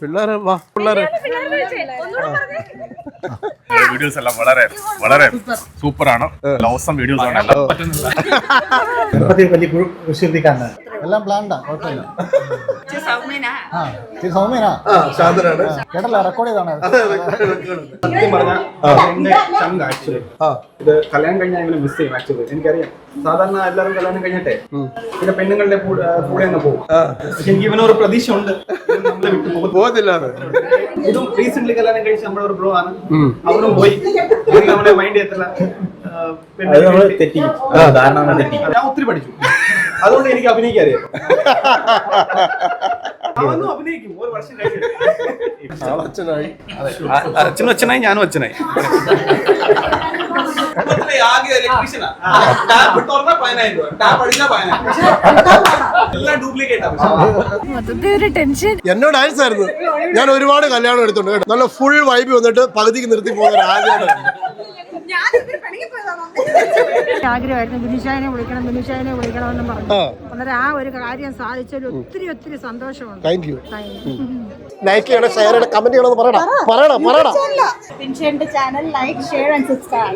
പിള്ളേരെ വാ പിള്ളേരെ. വീഡിയോസ് എല്ലാം വളരെ വളരെ സൂപ്പറാണ് ലോസം വീഡിയോസ് ആണ്. എല്ലാം പറ്റുന്നില്ല എല്ലാം പ്ലാൻഡാ കുഴപ്പമില്ല. സൗമ്യനാ. ആ ശാന്തനാണ്. കേട്ടല്ല റെക്കോർഡ് ചെയ്താണ് സത്യം പറഞ്ഞാൽ എന്റെ ചങ്ക് ആക്ച്വലി. ആ. ഇത് കല്യാണം കഴിഞ്ഞാൽ ഇവനെ മിസ് ചെയ്യും ആക്ച്വലി. എനിക്കറിയാം. സാധാരണ എല്ലാവരും കല്യാണം കഴിഞ്ഞിട്ടെ പിന്നെ പെണ്ണുങ്ങളുടെ കൂടെ തന്നെ പോകും. പക്ഷെ എനിക്ക് ഇവനൊരു പ്രതീക്ഷ ഉണ്ട് നമ്മളെ വിട്ടു പോകും. പോകുന്നില്ല ഇതും റീസെന്റ് കല്യാണം കഴിച്ച നമ്മുടെ ഒരു ബ്രോ ആണ് അവനും പോയി. നമ്മളെ മൈൻഡ് ചെയ്യത്തില്ല ഞാൻ ഒത്തിരി പഠിച്ചു. അതുകൊണ്ട് എനിക്ക് അഭിനയിക്കാൻ അറിയാം. അച്ഛനായി. അച്ഛനും അച്ഛനായി ഞാനും അച്ഛനായി. എന്നോട് ഡാൻസ് ആയിരുന്നു ഞാൻ ഒരുപാട് കല്യാണം എടുത്തുണ്ട് നല്ല ഫുൾ വൈബ് വന്നിട്ട് പകുതിക്ക് നിർത്തി പോകുന്ന രാജാണ് ആഗ്രഹമായിരുന്നു. ബിനിഷായനെ വിളിക്കണം ബിനിഷായനെ വിളിക്കണം എന്നും പറഞ്ഞു അന്നേരം ആ ഒരു കാര്യം സാധിച്ചതിൽ ഒത്തിരി ഒത്തിരി സന്തോഷമുണ്ട്. താങ്ക് യു ലൈക്ക് ചെയ്യണം ഷെയർ ചെയ്യണം കമന്റ് ചെയ്യണം പറയണം പറയണം പറയണം. Pinchante channel, like, share, and subscribe.